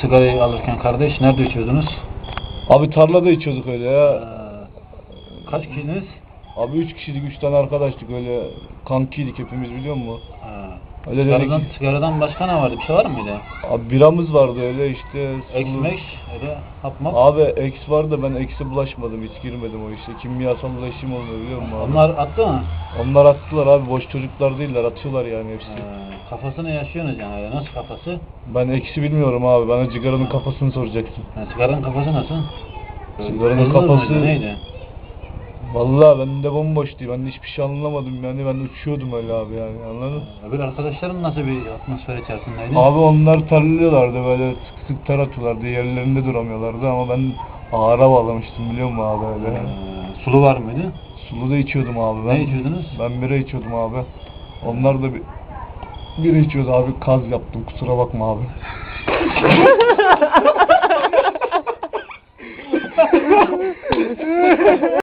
Sigarayı alırken kardeş nerede içiyordunuz? Abi tarlada içiyorduk öyle Ee, ya. kaç kişiniz? Abi üç kişiydik, üç tane arkadaştık öyle kankiydik hepimiz biliyor musun? Ee, Öyle sigaradan, dedik. sigaradan başka ne vardı? Bir şey var mıydı? Abi biramız vardı öyle işte. sulu- Ekmek, öyle hap map. Abi eks var da ben ekse bulaşmadım hiç girmedim o işe. Kimyasal bulaşım olmuyor biliyor musun abi? Onlar attı mı? Onlar attılar abi boş çocuklar değiller atıyorlar yani hepsi. Ee, kafasını yaşıyorsunuz yani öyle. Nasıl kafası? Ben eksi bilmiyorum abi bana cigaranın kafasını soracaksın. Yani sigaranın kafası nasıl? Sigaranın Bozulur kafası- neydi? Vallahi ben de bomboştu ben de hiçbir şey anlamadım yani ben uçuyordum öyle abi yani anladın mı? Öbür arkadaşların nasıl bir atmosfer içerisindeydi? Abi onlar terliyorlardı böyle sık sık ter atıyorlardı yerlerinde duramıyorlardı ama ben ağıra bağlamıştım biliyor musun abi öyle. Ee, sulu var mıydı? Sulu da içiyordum abi ben. Ne içiyordunuz? Ben bira içiyordum abi. Onlar da bir bira içiyordu abi kaz yaptım kusura bakma abi.